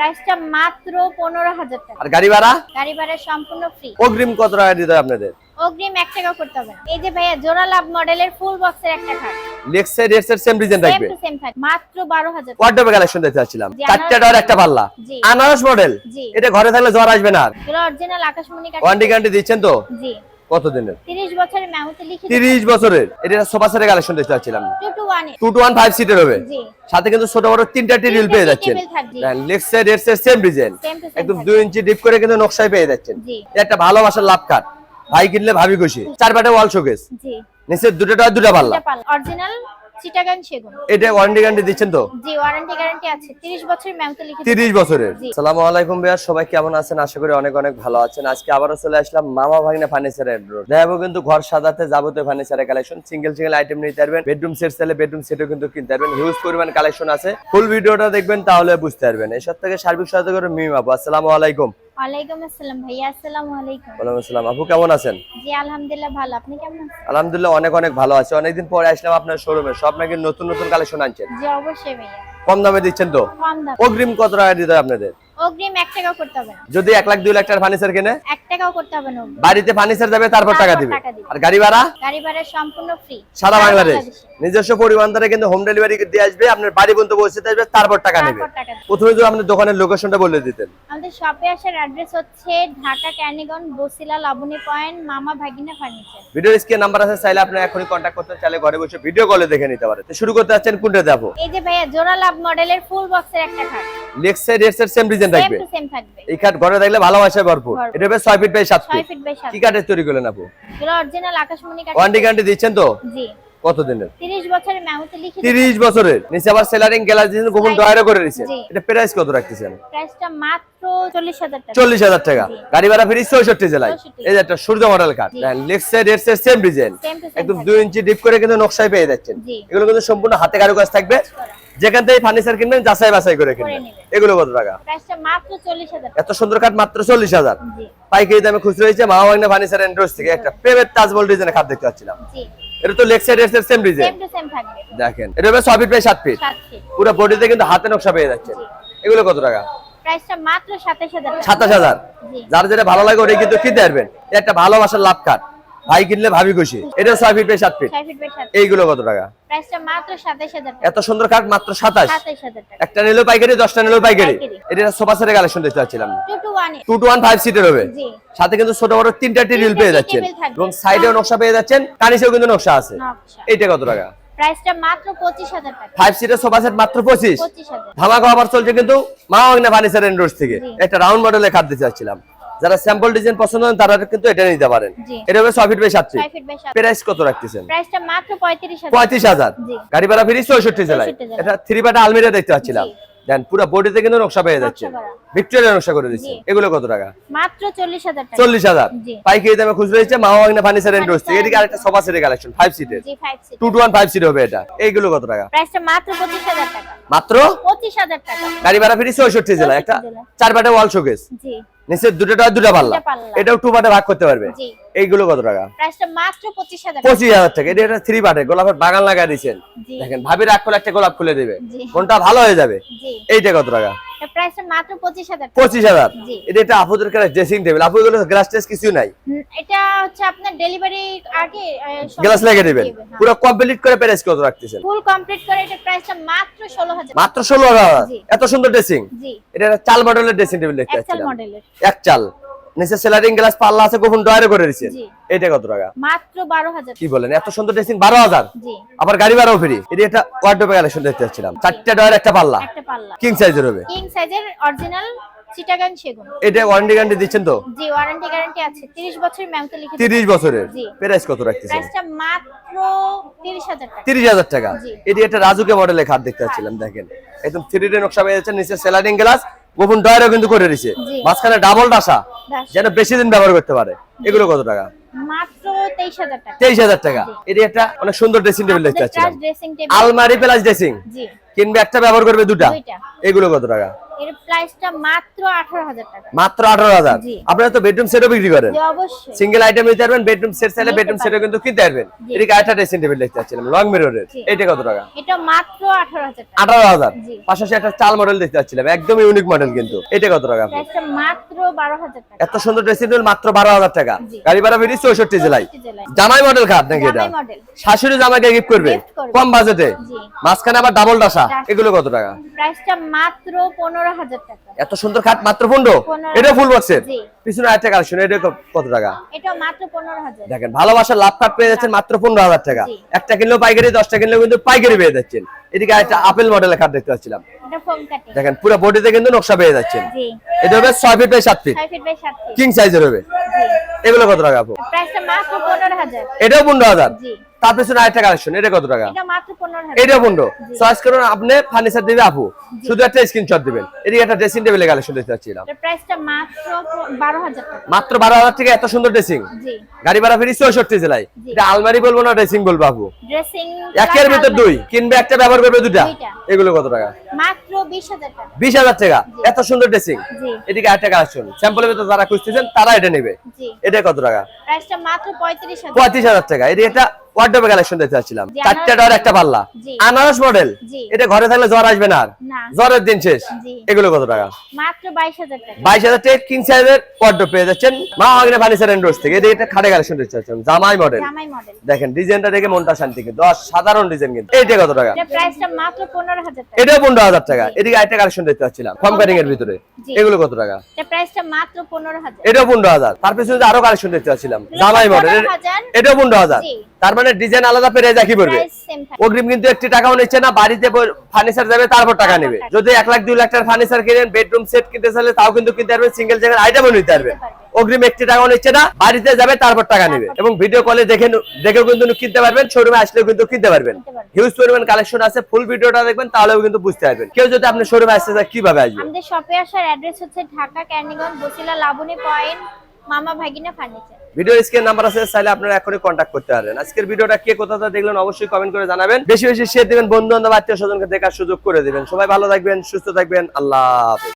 প্রাইসটা মাত্র পনেরো হাজার টাকা। আর গাড়ি ভাড়া? গাড়ি ভাড়া সম্পূর্ণ ফ্রি অগ্রিম কত টাকা দিতে হয় আপনাদের? অগ্রিম এক টাকা করতে হবে না। এই যে ভাইয়া জোড়া লাভ মডেলের ফুল বক্সের একটা খাট সেম ডিজাইন থাকবে। সেম থাকবে। মাত্র বারো হাজার টাকা। ওয়ার্ডরোবে কালেকশন দেখতে চাচ্ছিলাম চারটা ডর একটা পাল্লা। আনারস মডেল এটা ঘরে থাকলে জ্বর আসবে না আর। অরিজিনাল আকাশমণি ওয়ারেন্টি গ্যারান্টি দিচ্ছেন তো? জি। কত দিনের তিরিশ বছরের মেমোতে লিখে তিরিশ বছরের। এটা সোফা সেটের কালেকশন দেখতে চাচ্ছিলাম two two one two two one five সিটের হবে। জি। সাথে কিন্তু ছোট বড় তিনটা টেবিল পেয়ে যাচ্ছেন। লেগ সাইড এর সেম ডিজাইন সেম সেম একদম দুই ইঞ্চি ডিপ করে কিন্তু নকশায় পেয়ে যাচ্ছেন। জি। একটা ভালোবাসার লাভ কাট ভাই কিনলে ভাবি খুশি। চার পাটে ওয়াল শোকেস জি। নিচে দুটো টাকা দুটা পাল্লা। অরিজিনাল চিটাগাং সেগুন। এটা ওয়ারেন্টি গ্যারান্টি দিচ্ছেন তো? জি ওয়ারেন্টি গ্যারান্টি আছে। 30 বছরের মেমোতে লিখে তিরিশ বছরের। জি। আলাইকুম ভাইয়া সবাই কেমন আছেন? আশা করি অনেক অনেক ভালো আছেন। আজকে চলে আসলাম মামা ভাগনা ফার্নিচার রোড দেখাবো কিন্তু ঘর সাজাতে যাবতীয় ফার্নিচারের কালেকশন সিঙ্গেল সিঙ্গেল আইটেম নিতে পারবেন। বেডরুম সেট বেডরুম সেটও কিন্তু কিনতে পারবেন। হিউজ পরিমাণ কালেকশন আছে। ফুল ভিডিওটা দেখবেন তাহলে বুঝতে পারবেন। এসব থেকে সার্বিক সহায়তা করে মিম আপু। আসসালামু আলাইকুম। ওয়ালাইকুম আসসালাম ভাইয়া আসসালামু আলাইকুম। ওয়ালাইকুম আসসালাম। আপু কেমন আছেন? জি আলহামদুলিল্লাহ ভালো। আপনি কেমন আছেন? আলহামদুলিল্লাহ অনেক অনেক ভালো আছে। অনেকদিন পরে আসলাম আপনার শোরুমে সব নাকি নতুন নতুন কালেকশন আনছেন। জি অবশ্যই ভাইয়া। কম দামে দিচ্ছেন তো? কম দাম। অগ্রিম কত টাকা দিতে আপনাদের? অগ্রিম এক টাকাও করতে হবে না। যদি এক লাখ দুই লাখ টাকার ফার্নিচার কিনে? এক টাকাও করতে হবে না বাড়িতে ফার্নিচার যাবে তারপর টাকা দিবে? আর গাড়ি ভাড়া? গাড়ি ভাড়া সম্পূর্ণ ফ্রি সারা বাংলাদেশ? নিজস্ব পরিবহন দ্বারা কিন্তু হোম ডেলিভারি দিয়ে আসবে আপনার বাড়ি পর্যন্ত পৌঁছে আসবে তারপর টাকা নেবে। প্রথমে যদি আপনার দোকানের লোকেশনটা বলে দিতেন। আমাদের শপে আসার অ্যাড্রেস হচ্ছে ঢাকা ক্যানিগন Basila Laboni point Mama Bhagina furniture video screen number আছে চাইলে আপনি এখনই কন্ট্যাক্ট করতে চাইলে ঘরে বসে ভিডিও কলে দেখে নিতে পারেন। তো শুরু করতে যাচ্ছেন কোনটা যাব এই যে ভাইয়া জোড়া লাভ মডেলের ফুল বক্সের একটা খাট লেগ সাইড এর সেম ডিজাইন থাকবে। সেম থাকবে। এই কাট ঘরে থাকলে ভালোবাসা ভরপুর। এটা হবে ছয় ফিট বাই সাত 6 ফিট ফিট বাই 7 কি কাঠের তৈরি করলেন আপু? এগুলো অরিজিনাল আকাশমণি কাঠ ওয়ান্ডি গ্যারান্টি দিচ্ছেন তো? জি। কত দিনের 30 বছরের মেমোতে লিখে তিরিশ বছরের। নিচে আবার সেলারিং দিয়েছেন গোপন। করে দিচ্ছেন এটা প্রাইস কত রাখতেছেন প্রাইসটা মাত্র 40000 টাকা। চল্লিশ হাজার টাকা। গাড়ি ভাড়া ফ্রি চৌষট্টি জেলায়। এই যে একটা সূর্য মডেল। লেগ সাইড এর same design same two same একদম দুই ইঞ্চি ডিপ করে কিন্তু নকশায় পেয়ে যাচ্ছেন। এগুলো কিন্তু সম্পূর্ণ হাতে কারুকাজ থাকবে। যেখান থেকে ফার্নিচার কিনবেন যাচাই বাছাই করে কিনবেন। এগুলো কত টাকা? 40000 এত সুন্দর কাঠ মাত্র চল্লিশ হাজার। পাইকারি দামে খুচরো হয়েছে মা বাগনা ফার্নিচার এন্ড্রোস থেকে। একটা প্রেমের তাজমহল ডিজাইনের খাট দেখতে পাচ্ছিলাম। এটা তো লেগ সাইড এর সেম ডিজাইন সেম থাকবে। দেখেন এটা হবে 6 ফিট বাই সাত ফিট 7 ফিট পুরো বডিতে কিন্তু হাতে নকশা পেয়ে যাচ্ছে এগুলো কত টাকা? প্রাইসটা মাত্র 27000 টাকা। সাতাশ হাজার। জি। যার যেটা ভালো লাগে ওটাই কিন্তু কিনতে পারবেন। এটা একটা ভালোবাসার লাভ কাঠ ভাই কিনলে ভাবি খুশি। এটা ছয় ফিট বাই সাত ফিট 6 ফিট বাই 7 এইগুলো কত টাকা? প্রাইসটা মাত্র 27000 টাকা। এত সুন্দর কাঠ মাত্র সাতাশ। একটা নিলেও পাইকারি দশটা নিলেও পাইকারি। এটা সোফা সেটের কালেকশন দেখতে পাচ্ছিলাম। টু টু ওয়ান ফাইভ সিটের হবে। সাথে কিন্তু ছোট বড় তিনটা টেবিল তিনটা পেয়ে যাচ্ছেন। এবং সাইডেও নকশা পেয়ে যাচ্ছেন। কানিসেও কিন্তু নকশা আছে। এটা কত টাকা? প্রাইসটা মাত্র 25000 টাকা। ফাইভ সিটের সোফা সেট মাত্র পঁচিশ। 25000 ধামাকা অফার চলছে কিন্তু মা অগ্না ফার্নিচার এন্ডোর্স থেকে। একটা রাউন্ড মডেলের খাট দিতে চাচ্ছিলাম। যারা স্যাম্পল ডিজাইন পছন্দ করেন তারা কিন্তু এটা নিতে পারেন। এটা হবে ছয় ফিট বাই সাত ফিট ফিট বাই 7 প্রাইস কত রাখতেছেন? প্রাইসটা মাত্র 35000 পঁয়ত্রিশ হাজার। গাড়ি ভাড়া ফিরি চৌষট্টি জেলায়। এটা থ্রি পাটা আলমিরা দেখতে পাচ্ছিলাম। দেন পুরো বডিতে কিন্তু নকশা পেয়ে যাচ্ছে। ভিক্টোরিয়া নকশা করে দিচ্ছে। এগুলো কত টাকা? মাত্র 40000 টাকা। চল্লিশ হাজার। পাইকারি দামে খুচরো হচ্ছে মা অগ্না ফার্নিচার থেকে এদিকে আরেকটা সোফা সেটের কালেকশন ফাইভ সিটের জি 5 seat two two one five seat হবে এটা। এইগুলো কত টাকা? প্রাইসটা মাত্র 25000 টাকা। মাত্র? 25000 টাকা। গাড়ি ভাড়া ফিরি চৌষট্টি জেলায়। একটা চার পাটে ওয়াল শোকেস জি নিচে দুটো টাকা দুটা পাল্লা। এটাও টু পার্টে ভাগ করতে পারবে। এইগুলো কত টাকা? প্রাইসটা মাত্র 25000 টাকা। এটা থ্রি পার্টে গোলাপের বাগান লাগা দেখেন ভাবি রাগ করলে একটা গোলাপ খুলে দিবে। কোনটা ভালো হয়ে যাবে? এইটা কত টাকা? প্রাইসটা মাত্র 25000 টাকা। পঁচিশ এটা একটা আপুদের ড্রেসিং টেবিল আপু গ্লাস টেস কিছু নাই। এটা হচ্ছে আপনার ডেলিভারি আগে গ্লাস লাগিয়ে দিবেন। পুরো কমপ্লিট করে প্রাইস কত রাখতেছেন? ফুল কমপ্লিট করে এটা প্রাইসটা মাত্র 16000 মাত্র ষোলো হাজার? জি। এত সুন্দর ড্রেসিং জি। এটা চাল মডেলের ড্রেসিং টেবিল দেখতে মডেলের এক চাল। নিচে সেলারিং গ্লাস পাল্লা আছে গোপন ডয়ারে করে এটা কত টাকা? মাত্র 12000 কি বলেন এত সুন্দর ড্রেসিং জি। আবার গাড়ি ভাড়াও ফ্রি। এটা একটা ওয়ার্ডরোবে কালেকশন দেখতে পাচ্ছিলাম চারটা ডয়ার একটা পাল্লা। একটা পাল্লা। কিং সাইজের হবে। কিং সাইজের অরিজিনাল চিটাগাং সেগুন। এটা ওয়ারেন্টি গ্যারান্টি দিচ্ছেন তো? জি ওয়ারেন্টি গ্যারান্টি আছে। 30 বছরের ম্যামতে লিখে তিরিশ বছরের? জি। প্রাইস কত রাখতেছেন? প্রাইসটা মাত্র 30000 টাকা। তিরিশ হাজার টাকা। জি। এটি একটা রাজুকে মডেলের খাট দেখতে পাচ্ছিলাম দেখেন। একদম থ্রি ডি নকশা পেয়ে যাচ্ছে নিচে সেলারিং গ্লাস গোপন ডয়ারও কিন্তু করে দিছে। মাঝখানে ডাবল ডাসা। যেন বেশি দিন ব্যবহার করতে পারে। এগুলো কত টাকা? মাত্র তেইশ হাজার টাকা। এটি একটা অনেক সুন্দর ড্রেসিং টেবিল দেখতে আলমারি প্লাস ড্রেসিং জি। কিনবে একটা ব্যবহার করবে দুটা। এগুলো কত টাকা? এর প্রাইসটা মাত্র আঠারো হাজার টাকা। মাত্র আঠারো হাজার? জি। আপনারা তো বেডরুম সেটও বিক্রি করেন। জি অবশ্যই। সিঙ্গেল আইটেম নিতে পারবেন বেডরুম সেট চাইলে বেডরুম সেটও কিন্তু কিনতে পারবেন। এদিকে আরেকটা ড্রেসিং টেবিল দেখতে পাচ্ছিলাম লং মিররের। এটা কত টাকা? এটা মাত্র আঠারো হাজার টাকা। আঠারো হাজার? জি। পাশাপাশি একটা চাল মডেল দেখতে পাচ্ছিলাম একদম ইউনিক মডেল কিন্তু। এটা কত টাকা? প্রাইসটা মাত্র বারো হাজার টাকা। এত সুন্দর ড্রেসিং টেবিল মাত্র বারো হাজার টাকা। গাড়ি ভাড়া বেরিয়ে চৌষট্টি জেলায়। জামাই মডেল খাট নাকি এটা? শাশুড়ি জামাইকে গিফট করবে? কম বাজেটে জি। মাঝখানে আবার ডাবল ডাসা। এগুলো কত টাকা? প্রাইসটা মাত্র পনেরো হাজার টাকা। এত সুন্দর খাট মাত্র পনেরো? পনেরো। এটা ফুল বক্সের। পিছনে একটা কালেকশন এটা কত টাকা? এটা মাত্র পনেরো হাজার। দেখেন ভালোবাসার লাভ কার্ড পেয়ে যাচ্ছেন মাত্র পনেরো হাজার টাকা। একটা কিনলেও পাইকারি দশটা কিনলেও কিন্তু পাইকারি পেয়ে যাচ্ছেন। এদিকে একটা আপেল মডেলের কার্ড দেখতে পাচ্ছিলাম। দেখেন পুরো বডিতে কিন্তু নকশা পেয়ে যাচ্ছেন। এটা হবে ছয় ফিট বাই সাত ফিট ছয় ফিট বাই সাত ফিট কিং সাইজের হবে। এগুলো কত টাকা আপু? প্রাইসটা মাত্র এটাও পনেরো হাজার। জি। তার পিছনে আরেকটা কালেকশন এটা কত টাকা? এটা পনেরো চয়েস করুন আপনি ফার্নিচার দিবে আপু। শুধু একটা স্ক্রিনশট দিবেন। এদিকে একটা ড্রেসিং টেবিলের কালেকশন এটা প্রাইসটা মাত্র বারো হাজার টাকা। টাকা এত সুন্দর ড্রেসিং গাড়ি ভাড়া ফিরি চৌষট্টি জেলায়। এটা আলমারি বলব না ড্রেসিং বলব আপু? একের ভিতর দুই। কিনবে একটা ব্যবহার করবে দুটা এগুলো কত টাকা? বিশ হাজার টাকা। এত সুন্দর ড্রেসিং এদিকে আরেকটা কালেকশন স্যাম্পলের ভিতর যারা খুঁজতেছেন তারা এটা নেবে। এটা কত টাকা? পঁয়ত্রিশ হাজার। পঁয়ত্রিশ হাজার টাকা। এদিকে একটা ওয়ার্ডরোবে কালেকশন দেখতে পাচ্ছিলাম জি, চারটা ডর একটা পাল্লা। আনারস মডেল এটা ঘরে থাকলে জ্বর আসবে না আর। জ্বরের দিন শেষ। এগুলো কত টাকা? মাত্র বাইশ হাজার টাকা। বাইশ হাজার টাকা কিং সাইজের ওয়ার্ডরোব পেয়ে যাচ্ছেন মা আগ্নে ফার্নিচার এন্ড থেকে। এদিকে একটা খাটে কালেকশন দেখতে পাচ্ছেন জামাই মডেল জামাই মডেল দেখেন ডিজাইনটা দেখে মনটা শান্তি কিন্তু। সাধারণ ডিজাইন কিন্তু। এইটা কত টাকা? এটা প্রাইসটা মাত্র পনেরো হাজার টাকা। এটাও পনেরো হাজার টাকা। এদিকে আরেকটা কালেকশন দেখতে পাচ্ছিলাম ফর্ম কাটিং এর ভিতরে। এগুলো কত টাকা? এটা প্রাইসটা মাত্র পনেরো হাজার। এটাও পনেরো হাজার। তার পিছনে আরও কালেকশন দেখতে পাচ্ছিলাম জামাই মডেল 15,000 তার মানে ডিজাইন আলাদা পেরে একই পড়বে প্রাইস সেম থাকে। অগ্রিম কিন্তু একটি টাকাও নিচ্ছে না বাড়িতে ফার্নিচার যাবে তারপর টাকা নেবে। যদি এক লাখ দুই লাখ টাকার ফার্নিচার কিনেন বেডরুম সেট কিনতে চাইলে তাও কিন্তু কিনতে পারবেন সিঙ্গেল জায়গার আইটেমও নিতে পারবেন পারবেন। অগ্রিম একটি টাকাও নিচ্ছে না বাড়িতে যাবে তারপর টাকা নেবে। এবং ভিডিও কলে দেখে দেখেও কিন্তু কিনতে পারবেন শোরুমে আসলেও কিন্তু কিনতে পারবেন। হিউজ পরিমাণ কালেকশন আছে ফুল ভিডিওটা দেখবেন তাহলেও কিন্তু বুঝতে পারবেন। কেউ যদি আপনি শোরুমে আসতে চায় কীভাবে আসবে? আমাদের শপে আসার অ্যাড্রেস হচ্ছে ঢাকা ক্যান্ডিগঞ্জ Basila Laboni point Mama Bhagina furniture video screen number আছে, চাইলে আপনারা এখনই কন্ট্যাক্ট করতে পারেন। আজকের ভিডিওটা কে কোথাটা দেখলেন অবশ্যই কমেন্ট করে জানাবেন। বেশি বেশি শেয়ার দিবেন বন্ধু বান্ধব আত্মীয় স্বজনকে দেখার সুযোগ করে দিবেন। সবাই ভালো থাকবেন, সুস্থ থাকবেন, আল্লাহ হাফেজ।